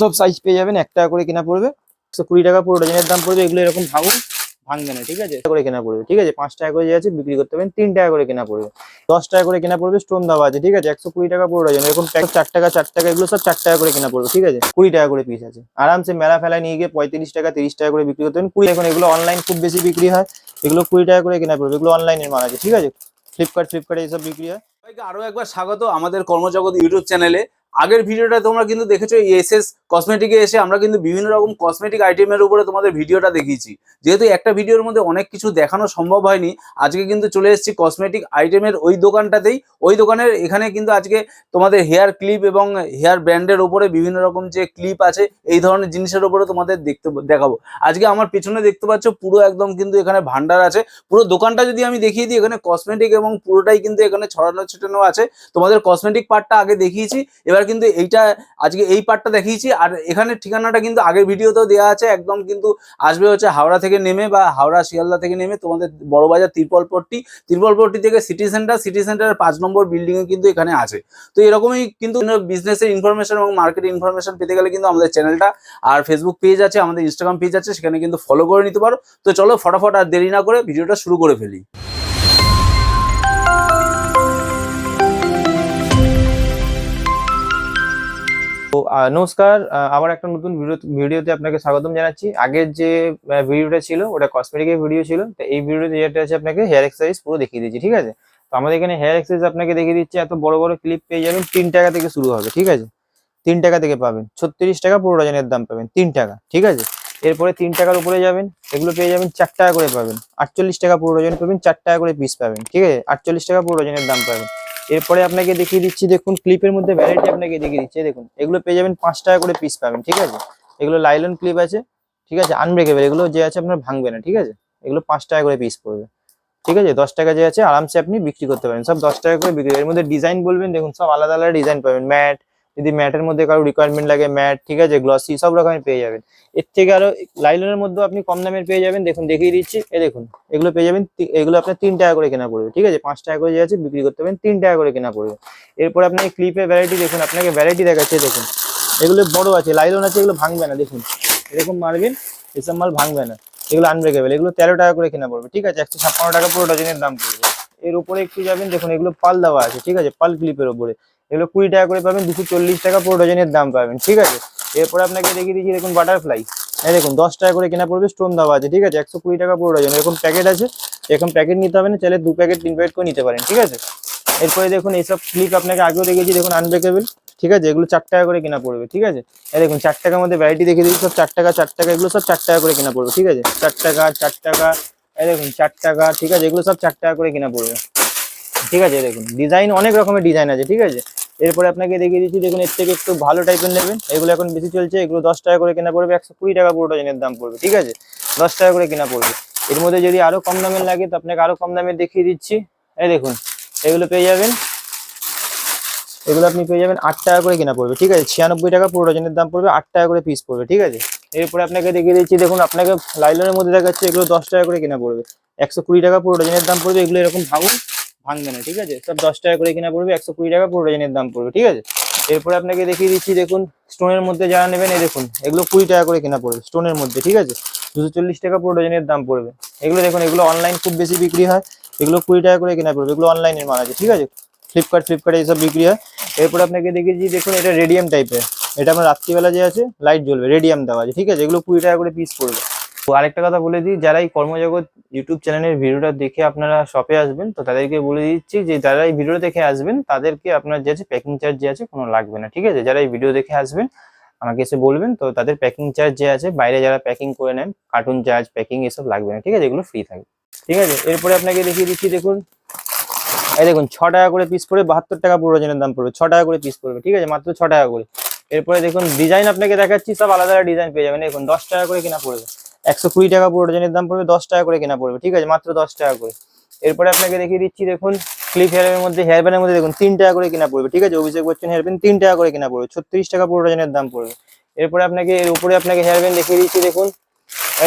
সব সাইজ পেয়ে যাবেন, এক টাকা করে কেনা পড়বে। একশো কুড়ি টাকা পুরো ডজনের দাম পড়বে, এগুলো এরকম ভাঙুন, ভাঙবে না, ঠিক আছে? করে কেনা পড়বে, ঠিক আছে? পাঁচ টাকা করে যে আছে, বিক্রি করতে পারেন, তিন টাকা করে কেনা পড়বে। দশ টাকা করে কেনা পড়বে স্টোন দেওয়া আছে, ঠিক আছে? একশো কুড়ি টাকা পুরো ডজন এরকম চার টাকা চার টাকা, এগুলো সব চার টাকা করে কেনা পড়বে, ঠিক আছে? কুড়ি টাকা করে পিস আছে। আরামসে মেলা ফেলায় নিয়ে গিয়ে পঁয়ত্রিশ টাকা, তিরিশ টাকা করে বিক্রি করতে পারেন। কুড়ি এখন এগুলো অনলাইন খুব বেশি বিক্রি হয়। এগুলো কুড়ি টাকা করে কেনা পড়বে, এগুলো অনলাইনের মাল আছে, ঠিক আছে? ফ্লিপকার্ট ফ্লিপকার্টে এইসব বিক্রি হয়। আরও একবার স্বাগত আমাদের কর্মজগৎ ইউটিউব চ্যানেলে। আগের ভিডিওটা তোমরা কিন্তু দেখেছ এসএস কসমেটিকে এসে আমরা কিন্তু বিভিন্ন রকম কসমেটিক আইটেমের উপরে তোমাদের ভিডিওটা দেখিয়েছি। যেহেতু একটা ভিডিওর মধ্যে অনেক কিছু দেখানো সম্ভব হয়নি, আজকে কিন্তু চলে এসেছি কসমেটিক আইটেমের ওই দোকানটাতেই। ওই দোকানের এখানে কিন্তু আজকে তোমাদের হেয়ার ক্লিপ এবং হেয়ার ব্র্যান্ডের উপরে বিভিন্ন রকম যে ক্লিপ আছে, এই ধরনের জিনিসের উপরে তোমাদের দেখতে দেখাবো। আজকে আমার পেছনে দেখতে পাচ্ছ পুরো একদম কিন্তু এখানে ভান্ডার আছে। পুরো দোকানটা যদি আমি দেখিয়ে দিই, এখানে কসমেটিক এবং পুরোটাই কিন্তু এখানে ছড়ানো ছিটানো আছে। তোমাদের কসমেটিক পার্টটা আগে দেখিয়েছি, এবার কিন্তু এইটা আজকে এই পার্টটা দেখিয়েছি। আর এখানে ঠিকানাটা কিন্তু আগের ভিডিওতেও দেওয়া আছে। একদম কিন্তু আসবে হচ্ছে হাওড়া থেকে নেমে বা হাওড়া শিয়ালদা থেকে নেমে তোমাদের বড়বাজার তিরপলপট্টি তিরপলপট্টি থেকে সিটি সেন্টার সিটি সেন্টারের পাঁচ নম্বর বিল্ডিং এ কিন্তু এখানে আছে। তো এরকমই কিন্তু বিজনেসের ইনফরমেশন এবং মার্কেট ইনফরমেশন পেতে গেলে কিন্তু আমাদের চ্যানেলটা আর ফেসবুক পেজ আছে, আমাদের ইনস্টাগ্রাম পেজ আছে, সেখানে কিন্তু ফলো করে নিতে পারো। তো চলো, ফটাফট আর দেরি না করে ভিডিওটা শুরু করে ফেলি। নমস্কার আবার একটা নতুন ভিডিও ভিডিওতে আপনাকে স্বাগতম জানাচ্ছি। আগের যে ভিডিওটা ছিল, ওটা কসমেটিকের ভিডিও ছিল, তো এই ভিডিওতে যেটা আছে, আপনাকে হেয়ার এক্সারসাইজ পুরো দেখিয়ে দিচ্ছি ঠিক আছে? তো আমাদের এখানে হেয়ার এক্সারসাইজ আপনাকে দেখিয়ে দিচ্ছি, এত বড় বড় ক্লিপ পেয়ে যাবেন, তিন টাকা থেকে শুরু হবে, ঠিক আছে? তিন টাকা থেকে পাবেন, ছত্রিশ টাকা পুরো ডজনের দাম পাবেন, তিন টাকা, ঠিক আছে? এরপরে তিন টাকার উপরে যাবেন, এগুলো পেয়ে যাবেন চার টাকা করে পাবেন, আটচল্লিশ টাকা পুরো ডজন পাবেন, চার টাকা করে পিস পাবেন, ঠিক আছে? আটচল্লিশ টাকা পুরো ডজনের দাম পাবেন। এরপরে আপনাকে দেখিয়ে দিচ্ছি, দেখুন ক্লিপের মধ্যে ভ্যারাইটি আপনাকে দেখিয়ে দিচ্ছি। দেখুন, এগুলো পেয়ে যাবেন পাঁচ টাকা করে পিস পাবেন, ঠিক আছে? এগুলো লাইলন ক্লিপ আছে, ঠিক আছে? আনব্রেকেবল এগুলো যে আছে আপনার ভাঙবে না, ঠিক আছে? এগুলো পাঁচ টাকা করে পিস পড়বে, ঠিক আছে? দশ টাকা যে আছে, আরামসে আপনি বিক্রি করতে পারেন। সব দশ টাকা করে বিক্রি এর মধ্যে ডিজাইন বলবেন, দেখুন, সব আলাদা আলাদা ডিজাইন পাবেন। ম্যাট যদি ম্যাটের মধ্যে কারও রিকোয়ারমেন্ট লাগে, ম্যাট, ঠিক আছে গ্লসি সব রকমের পেয়ে যাবেন। এর থেকে আরও লাইলনের মধ্যেও আপনি কম দামের পেয়ে যাবেন। দেখুন, দেখিয়ে দিচ্ছি। এ দেখুন, এগুলো পেয়ে যাবেন এগুলো আপনার তিন টাকা করে কেনা পড়বে, ঠিক আছে? পাঁচ টাকা করে যে আছে, বিক্রি করতে পারেন তিন টাকা করে কেনা পড়বে। এরপর আপনাকে ক্লিপের ভ্যারাইটি দেখুন, আপনাকে ভ্যারাইটি দেখাচ্ছে, দেখুন। এগুলো বড় আছে, লাইলন আছে, এগুলো ভাঙবে না, দেখুন। এরকম মারবেন এসব মাল ভাঙবে না। এগুলো আনব্রেকেবল এগুলো তেরো টাকা করে কেনা পড়বে, ঠিক আছে? একশো ছাপ্পান্ন টাকা পুরো ডজনের দাম পড়বে। এর উপরে একটু যাবেন, দেখুন এগুলো পাল দেওয়া আছে, ঠিক আছে? পাল ক্লিপের উপরে। এগুলো কুড়ি টাকা করে পাবেন, দুশো চল্লিশ টাকা পুরো ডজনের দাম পাবেন, ঠিক আছে? এরপরে আপনাকে দেখিয়ে দিচ্ছি, দেখুন বাটারফ্লাই হ্যাঁ দেখুন, দশ টাকা করে কেনা পড়বে স্টোন দেওয়া আছে, ঠিক আছে? একশো কুড়ি টাকা পুরো ডজন এরকম প্যাকেট আছে, এরকম প্যাকেট নিতে হবে না, চাইলে দু প্যাকেট তিন প্যাকেট করে নিতে পারেন, ঠিক আছে? এরপরে দেখুন, এইসব ক্লিপ আপনাকে আগেও দেখেছি দেখুন আনব্রেকেবল ঠিক আছে? এগুলো চার টাকা করে কেনা পড়বে, ঠিক আছে? এই দেখুন, চার টাকার মধ্যে ভ্যারাইটি দেখে দিচ্ছি, সব চার টাকা চার টাকা, এগুলো সব চার টাকা করে কেনা পড়বে, ঠিক আছে? চার টাকা চার টাকা এই দেখুন, চার টাকা, ঠিক আছে, এগুলো সব চার টাকা করে কেনা পড়বে। ঠিক আছে দেখুন, ডিজাইন অনেক রকমের ডিজাইন আছে, ঠিক আছে। এরপরে আপনাকে দেখিয়ে দিচ্ছি, দেখুন, এর থেকে একটু ভালো টাইপের নেবেন। এগুলো এখন বেশি চলছে, এগুলো দশ টাকা করে কেনা পড়বে, একশো কুড়ি টাকা পুরো ডজনের দাম পড়বে, ঠিক আছে? দশ টাকা করে কেনা পড়বে। এর মধ্যে যদি আরও কম দামের লাগে, তো আপনাকে আরও কম দামের দেখিয়ে দিচ্ছি। এই দেখুন, এগুলো পেয়ে যাবেন। এগুলো আপনি পেয়ে যাবেন আট টাকা করে কেনা পড়বে, ঠিক আছে? ছিয়ানব্বই টাকা পুরো ডজনের দাম পড়বে, আট টাকা করে পিস পড়বে, ঠিক আছে? এরপরে আপনাকে দেখিয়ে দিচ্ছি, দেখুন আপনাকে লাইলনের মধ্যে দেখাচ্ছে, এগুলো দশ টাকা করে কেনা পড়বে। একশো কুড়ি টাকা পুরো ডজনের দাম পড়বে, এগুলো এরকম ভাঙুন, ভাঙবে না, ঠিক আছে? সব দশ টাকা করে কেনা পড়বে, একশো কুড়ি টাকা পুরো ডজনের দাম পড়বে, ঠিক আছে? এরপরে আপনাকে দেখিয়ে দিচ্ছি, দেখুন, স্টোনের মধ্যে যারা নেবেন, এই দেখুন, এগুলো কুড়ি টাকা করে কেনা পড়বে, স্টোনের মধ্যে, ঠিক আছে? দুশো চল্লিশ টাকা পুরো ডজনের দাম পড়বে। এগুলো দেখুন, এগুলো অনলাইন খুব বেশি বিক্রি হয়, এগুলো কুড়ি টাকা করে কেনা পড়বে, এগুলো অনলাইনের মাল আছে, ঠিক আছে? ফ্লিপকার্ট ফ্লিপকার্টে এইসব বিক্রি হয়। এরপরে আপনাকে দেখিয়েছি দেখুন, এটা রেডিয়াম টাইপের এটা আমার রাত্রিবেলা যে আছে লাইট জ্বলবে রেডিয়াম দেওয়া আছে, ঠিক আছে? এগুলো কুড়ি টাকা করে পিস পড়বে। তো আরেকটা কথা বলে দিই, যারা এই কর্মজগৎ ইউটিউব চ্যানেলের ভিডিওটা দেখে আপনারা শপে আসবেন, তো তাদেরকে বলে দিচ্ছি যে, যারা এই ভিডিও দেখে আসবেন, তাদেরকে আপনার যে আছে প্যাকিং চার্জ যে আছে, কোনো লাগবে না, ঠিক আছে? যারা এই ভিডিও দেখে আসবেন, আমাকে এসে বলবেন, তো তাদের প্যাকিং চার্জ যে আছে, বাইরে যারা প্যাকিং করে নেন কার্টুন চার্জ প্যাকিং এসব লাগবে না, ঠিক আছে? এগুলো ফ্রি থাকবে ঠিক আছে? এরপরে আপনাকে দেখিয়ে দিচ্ছি, দেখুন। এই দেখুন, ছ টাকা করে পিস পড়বে, বাহাত্তর টাকা পুরো ডজনের দাম পড়বে, ছ টাকা করে পিস পড়বে, ঠিক আছে? মাত্র ছ টাকা করে। এরপরে দেখুন ডিজাইন আপনাকে দেখাচ্ছি, সব আলাদা আলাদা ডিজাইন পেয়ে যাবেন। দেখুন, দশ টাকা করে কেনা পড়বে। একশো কুড়ি টাকা পুরো ডজনের দাম পড়বে, দশ টাকা করে কেনা পড়বে। ঠিক আছে, মাত্র দশ টাকা করে। এরপরে আপনাকে দেখিয়ে দিচ্ছি, দেখুন ক্লিপ হেয়ারের মধ্যে হেয়ার ব্যানের মধ্যে দেখুন, তিন টাকা করে কেনা পড়বে। ঠিক আছে, অভিষেক বচ্চন হেয়ার ব্যান্ড তিন টাকা করে কেনা পড়বে। ছত্রিশ টাকা পুরো ডজনের দাম পড়বে। এরপরে আপনাকে, এর উপরে আপনাকে হেয়ার ব্যান্ড দেখিয়ে দিচ্ছি, দেখুন।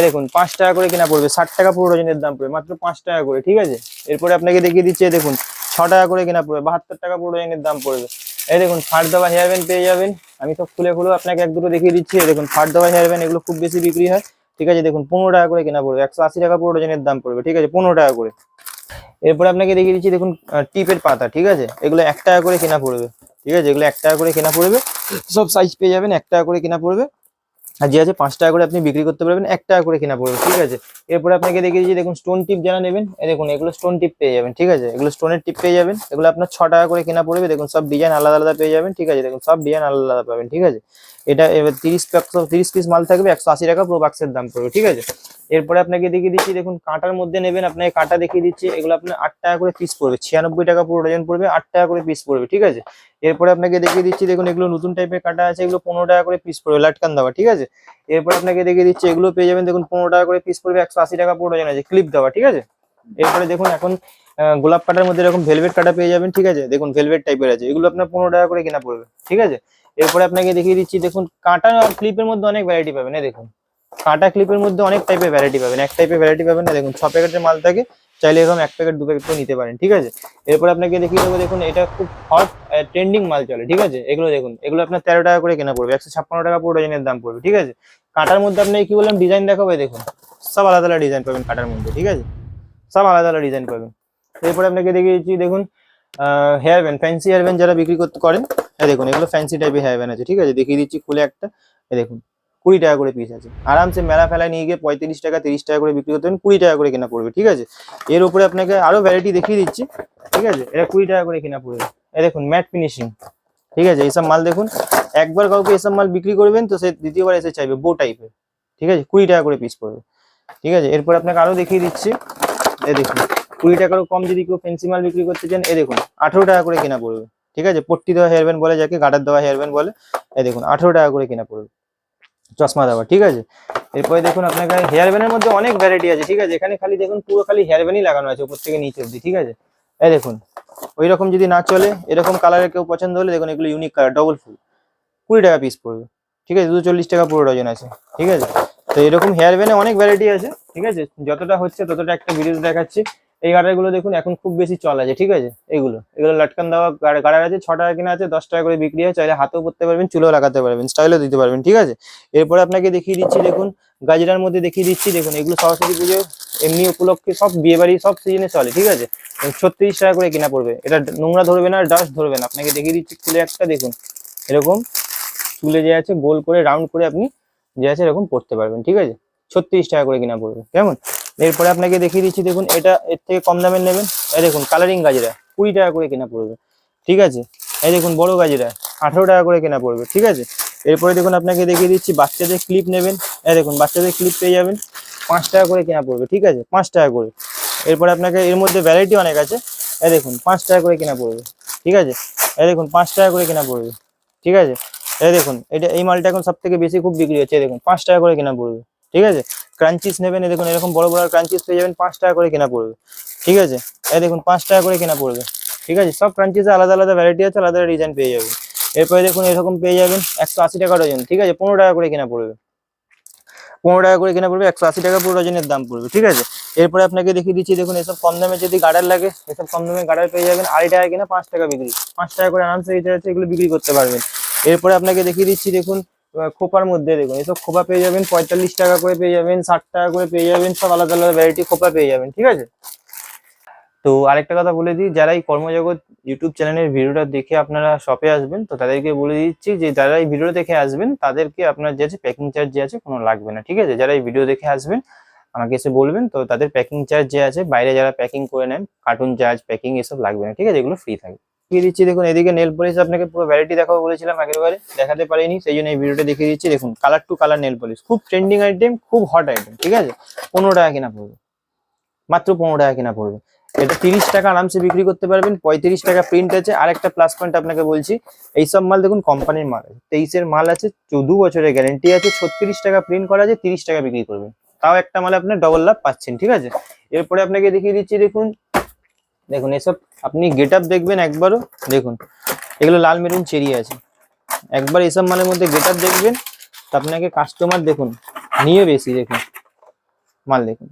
দেখুন, পাঁচ টাকা করে কেনা পড়বে, ষাট টাকা পুরো ডজনের দাম পড়বে, মাত্র পাঁচ টাকা করে। ঠিক আছে, এরপরে আপনাকে দেখিয়ে দিচ্ছি, দেখুন, ছ টাকা করে কেনা পড়বে, বাহাত্তর টাকা পুরো ডজনের দাম পড়বে। এই দেখুন, ফাট দেওয়া হেয়ার ব্যান্ড পেয়ে যাবেন। আমি সব খুলে খুলে আপনাকে এক দুটো দেখিয়ে দিচ্ছি। এই দেখুন, ফাট দেওয়া হেয়ার ব্যান্ড এগুলো খুব বেশি বিক্রি হয়। ঠিক আছে, দেখুন, পনেরো টাকা করে কেনা পড়বে। একশো আশি টাকা পুরো ডজনের দাম পড়বে। ঠিক আছে, পনেরো টাকা করে। এরপরে আপনাকে দেখিয়ে দিচ্ছি, দেখুন টিপের পাতা। ঠিক আছে, এগুলো এক টাকা করে কেনা পড়বে। ঠিক আছে, এগুলো এক টাকা করে কেনা পড়বে। সব সাইজ পেয়ে যাবেন, এক টাকা করে কেনা পড়বে। আর যে আছে পাঁচ টাকা করে আপনি বিক্রি করতে পারবেন, এক টাকা করে কিনা পড়বে, ঠিক আছে? এরপরে আপনাকে দেখিয়ে দিচ্ছি, দেখুন স্টোন টিপ যারা নেবেন দেখুন, এগুলো স্টোন টিপ পেয়ে যাবেন, ঠিক আছে? এগুলো স্টোনের টিপ পেয়ে যাবেন, এগুলো আপনার ছ টাকা করে কেনা পড়বে, দেখুন, সব ডিজাইন আলাদা আলাদা পেয়ে যাবেন, ঠিক আছে? দেখুন, সব ডিজাইন আলাদা আলাদা পাবেন, ঠিক আছে? এটা এবার তিরিশ তিরিশ পিস মাল থাকবে, একশো আশি টাকা পুরো বাক্সের দাম পড়বে, ঠিক আছে? এরপরে আপনাকে দেখিয়ে দিচ্ছি, দেখুন, কাঁটার মধ্যে নেবেন, আপনাকে কাঁটা দেখিয়ে দিচ্ছি, এগুলো আপনার আট টাকা করে পিস পড়বে, ছিয়ানব্বই টাকা পুরো ডজন পড়বে, আট টাকা করে পিস পড়বে, ঠিক আছে? এরপরে আপনাকে দেখিয়ে দিচ্ছি, দেখুন, এগুলো নতুন টাইপের কাঁটা আছে, এগুলো পনেরো টাকা করে পিস পড়বে, লাটকান দেওয়া ঠিক আছে? এরপরে আপনাকে দেখিয়ে দিচ্ছি, এগুলো পেয়ে যাবেন, দেখুন, পনেরো টাকা করে পিস পড়বে, একশো আশি টাকা পুরো ডজন আছে ক্লিপ দেওয়া ঠিক আছে? এরপরে দেখুন, এখন গোলাপ কাটার মধ্যে এরকম ভেলভেট কাটা পেয়ে যাবেন, ঠিক আছে? দেখুন ভেলভেট টাইপের আছে, এগুলো আপনার পনেরো টাকা করে কেনা পড়বে, ঠিক আছে? এরপরে আপনাকে দেখিয়ে দিচ্ছি, দেখুন, কাঁটা ক্লিপের মধ্যে অনেক ভ্যারাইটি পাবেন দেখুন। কাঁটা ক্লিপের মধ্যে অনেক টাইপের ভ্যারাইটি পাবেন। এক টাইপের ভ্যারাইটি পাবেন না, দেখুন, ছ প্যাকেটের মাল থাকে, চাইলে এরকম এক প্যাকেট দু প্যাকেট নিতে পারেন, ঠিক আছে? এরপর আপনাকে দেখিয়ে দেবো, দেখুন, এটা খুব হট ট্রেন্ডিং মাল চলে, ঠিক আছে? এগুলো দেখুন, এগুলো আপনার তেরো টাকা করে কেনা পড়বে, একশো ছাপ্পান্ন টাকা পুরো ডজনের দাম পড়বে, ঠিক আছে? কাঁটার মধ্যে আপনি কি বললাম ডিজাইন দেখাবে দেখুন, সব আলাদা আলাদা ডিজাইন পাবেন কাঁটার মধ্যে, ঠিক আছে? সব আলাদা আলাদা ডিজাইন পাবেন। এরপরে আপনাকে দেখিয়ে দিচ্ছি, দেখুন hair band fancy hair band যারা বিক্রি করতে করেন, এই দেখুন, এগুলো ফ্যান্সি টাইপের হেয়ার ব্যান্ড আছে, ঠিক আছে? দেখিয়ে দিচ্ছি খুলে একটা দেখুন কুড়ি টাকা করে পিস আছে। আরামসে মেলা ফেলায় নিয়ে গিয়ে পঁয়ত্রিশ টাকা, তিরিশ টাকা করে বিক্রি করতে কুড়ি টাকা করে কেনা পড়বে, ঠিক আছে? এর উপরে আপনাকে আরও ভ্যারাইটি দেখিয়ে দিচ্ছি, ঠিক আছে? এটা কুড়ি টাকা করে কেনা পড়বে। এই দেখুন ম্যাট ফিনিশিং ঠিক আছে? এইসব মাল দেখুন, একবার কাউকে এসব মাল বিক্রি করবেন, তো সে দ্বিতীয়বার এসে চাইবে বো টাইপের ঠিক আছে? কুড়ি টাকা করে পিস পড়বে, ঠিক আছে? এরপর আপনাকে আরও দেখিয়ে দিচ্ছি এ দেখুন, কুড়ি টাকারও কম যদি কেউ ফেন্সি মাল বিক্রি করতে চান, এই দেখুন, আঠেরো টাকা করে কেনা পড়বে, ঠিক আছে? পট্টি দেওয়া হেয়ার ব্যান্ড বলে, যাকে গাটার দেওয়া হেয়ার ব্যান্ড বলে, এই দেখুন, আঠেরো টাকা করে কেনা পড়বে। চশমা দেওয়া ঠিক আছে? এরপরে দেখুন আপনার হেয়ার ব্যানের মধ্যে অনেক ভ্যারাইটি আছে, ঠিক আছে? এখানে খালি দেখুন পুরো খালি হেয়ার ব্যানই লাগানো আছে, উপর থেকে নিচে অব্দি ঠিক আছে? এই দেখুন ওই রকম যদি না চলে, এরকম কালারের কেউ পছন্দ হলে দেখুন এগুলো ইউনিক কালার ডবল ফুল কুড়ি টাকা পিস পড়বে, ঠিক আছে? দুশো চল্লিশ টাকা পুরো ডজন আছে, ঠিক আছে? তো এরকম হেয়ার ব্যান্ডে অনেক ভ্যারাইটি আছে, ঠিক আছে? যতটা হচ্ছে ততটা একটা ভিডিও দেখাচ্ছি। এই গাড়ারগুলো দেখুন, এখন খুব বেশি চল আছে, ঠিক আছে? এগুলো এগুলো লটকান দেওয়া গাড়ার আছে, ছ টাকা কিনা আছে, দশ টাকা করে বিক্রি হয়, চাইলে হাতেও করতে পারবেন, চুলেও লাগাতে পারবেন, স্টাইলও দিতে পারবেন, ঠিক আছে? এরপরে আপনাকে দেখিয়ে দিচ্ছি, দেখুন, গাজরার মধ্যে দেখিয়ে দিচ্ছি, দেখুন, এগুলো সরস্বতী পুজো এমনি উপলক্ষে সব বিয়ে বাড়ি সব সিজনে চলে, ঠিক আছে? ছত্রিশ টাকা করে কেনা পড়বে, এটা নোংরা ধরবে না ডাস্ট ধরবে না, আপনাকে দেখিয়ে দিচ্ছি চুলে একটা, দেখুন, এরকম চুলে যে আছে, গোল করে রাউন্ড করে আপনি যে আছে, এরকম পড়তে পারবেন, ঠিক আছে? ছত্রিশ টাকা করে কিনা পড়বে, কেমন? এরপরে আপনাকে দেখিয়ে দিচ্ছি, দেখুন, এটা এর থেকে কম দামের নেবেন। এই দেখুন কালারিং গাজরা, কুড়ি টাকা করে কেনা পড়বে। ঠিক আছে? এই দেখুন, বড় গাজরা, আঠেরো টাকা করে কেনা পড়বে। ঠিক আছে? এরপরে দেখুন, আপনাকে দেখিয়ে দিচ্ছি, বাচ্চাদের ক্লিপ নেবেন। এই দেখুন, বাচ্চাদের ক্লিপ পেয়ে যাবেন। পাঁচ টাকা করে কেনা পড়বে। ঠিক আছে? পাঁচ টাকা করে। এরপরে আপনাকে এর মধ্যে ভ্যারাইটি অনেক আছে। এই দেখুন, পাঁচ টাকা করে কেনা পড়বে। ঠিক আছে? এই দেখুন, পাঁচ টাকা করে কেনা পড়বে। ঠিক আছে? এই দেখুন, এটা এই মালটা এখন সব থেকে বেশি খুব বিক্রি হচ্ছে। দেখুন, পাঁচ টাকা করে কেনা পড়বে। ঠিক আছে? ক্রাঞ্চিস নেবেন দেখুন এরকম বড় বড় ক্রাঞ্চিস পেয়ে যাবেন পাঁচ টাকা করে কেনা পড়বে। ঠিক আছে? এই দেখুন পাঁচ টাকা করে কেনা পড়বে। ঠিক আছে? সব ক্রাঞ্চিসে আলাদা আলাদা ভ্যারাইটি আছে, আলাদা ডিজাইন পেয়ে যাবেন। এরপরে দেখুন এরকম পেয়ে যাবেন একশো আশি টাকা ডজন। ঠিক আছে? পনেরো টাকা করে কেনা পড়বে। পনেরো টাকা করে কেনা পড়বে, একশো আশি টাকা পুরো ডজনের দাম পড়বে। ঠিক আছে? এরপরে আপনাকে দেখিয়ে দিচ্ছি, দেখুন এসব কম দামে যদি গার্ডার লাগে, এসব কম দামে গার্ডার পেয়ে যাবেন আড়াই টাকা কিনা পাঁচ টাকা বিক্রি। পাঁচ টাকা করে আরামসে এগুলো বিক্রি করতে পারবেন। এরপরে আপনাকে দেখিয়ে দিচ্ছি, দেখুন খোপার মধ্যে দেখুন, এসব খোপা পেয়ে যাবেন, পঁয়তাল্লিশ টাকা করে পেয়ে যাবেন, ষাট টাকা করে পেয়ে যাবেন, সব আলাদা আলাদা ভ্যারাইটি খোপা পেয়ে যাবেন, ঠিক আছে? তো আরেকটা কথা বলে দিই, যারা এই কর্মজগৎ ইউটিউব চ্যানেলের ভিডিওটা দেখে আপনারা শপে আসবেন, তো তাদেরকে বলে দিচ্ছি যে যারা এই ভিডিওটা দেখে আসবেন, তাদেরকে আপনার যে আছে প্যাকিং চার্জ যে আছে কোনো লাগবে না, ঠিক আছে? যারা এই ভিডিও দেখে আসবেন, আমাকে এসে বলবেন, তো তাদের প্যাকিং চার্জ যে আছে, বাইরে যারা প্যাকিং করে নেন কার্টুন চার্জ প্যাকিং এসব লাগবে না, ঠিক আছে? এগুলো ফ্রি থাকবে দেখিয়ে দিচ্ছি। দেখুন, এদিকে নেল পলিশ আপনাকে পুরো ভ্যারাইটি দেখাবো বলেছিলাম একেবারে দেখাতে পারিনি, সেই জন্য এই ভিডিওটা দেখিয়ে দিচ্ছি। দেখুন colour to colour nail polish খুব ট্রেন্ডিং আইটেম খুব হট আইটেম ঠিক আছে? পনেরো টাকা কিনা পড়বে, মাত্র পনেরো টাকা কিনা পড়বে। এটা তিরিশ টাকা আরামসে বিক্রি করতে পারবেন, পঁয়ত্রিশ টাকা প্রিন্ট আছে। আর একটা প্লাস পয়েন্ট আপনাকে বলছি, এইসব মাল দেখুন কোম্পানির মাল আছে, তেইশের মাল আছে চৌদ্দ বছরের গ্যারেন্টি আছে, ছত্রিশ টাকা প্রিন্ট করা আছে, তিরিশ টাকা বিক্রি করবেন। তাও একটা মালে আপনার ডবল লাভ পাচ্ছেন, ঠিক আছে? এরপরে আপনাকে দেখিয়ে দিচ্ছি, দেখুন দেখুন, এসব আপনি গেট আপ দেখবেন একবারও, দেখুন, এগুলো লাল মেরুন চেরি আছে। একবার এসব মালের মধ্যে গেট আপ দেখবেন, তো আপনাকে কাস্টমার দেখুন, নিয়ে বেশি দেখুন, মাল দেখুন।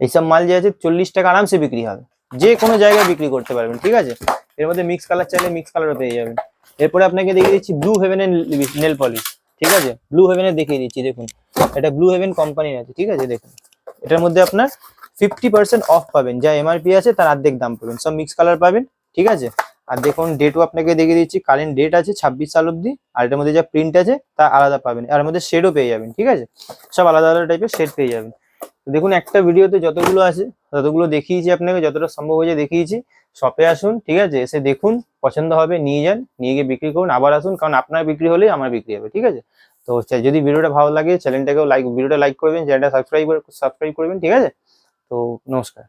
এইসব মাল যে আছে চল্লিশ টাকা আরামসে বিক্রি হবে, যে কোনো জায়গায় বিক্রি করতে পারবেন, ঠিক আছে? এর মধ্যে মিক্স কালার চাইলে মিক্স কালারও পেয়ে যাবেন। এরপরে আপনাকে দেখিয়ে দিচ্ছি ব্লু হেভেনের নেল পলিশ ঠিক আছে? ব্লু হেভেনের দেখিয়ে দিচ্ছি, দেখুন, এটা ব্লু হেভেন কোম্পানির আছে, ঠিক আছে? দেখুন, এটার মধ্যে আপনার ফিফটি পার্সেন্ট অফ পাবেন। যা এমআরপি আছে, তার অর্ধেক দাম পাবেন। সব মিক্স কালার পাবেন, ঠিক আছে? আর দেখুন ডেটও আপনাকে দেখিয়ে দিচ্ছি। কারেন্ট ডেট আছে ছাব্বিশ সাল অব্দি আর এটার মধ্যে যা প্রিন্ট আছে, তা আলাদা পাবেন। আর মধ্যে শেডও পেয়ে যাবেন, ঠিক আছে? সব আলাদা আলাদা টাইপের শেড পেয়ে যাবেন। দেখুন, একটা ভিডিওতে যতগুলো আছে, ততগুলো দেখিয়েছি আপনাকে, যতটা সম্ভব হয়েছে দেখিয়েছি। শপে আসুন, ঠিক আছে? এসে দেখুন, পছন্দ হবে, নিয়ে যান, নিয়ে গিয়ে বিক্রি করুন, আবার আসুন, কারণ আপনার বিক্রি হলেই আমার বিক্রি হবে, ঠিক আছে? তো যদি ভিডিওটা ভালো লাগে চ্যানেলটাকেও লাইক ভিডিওটা লাইক করবেন চ্যানেলটা সাবস্ক্রাইব সাবস্ক্রাইব করবেন, ঠিক আছে? তো নমস্কার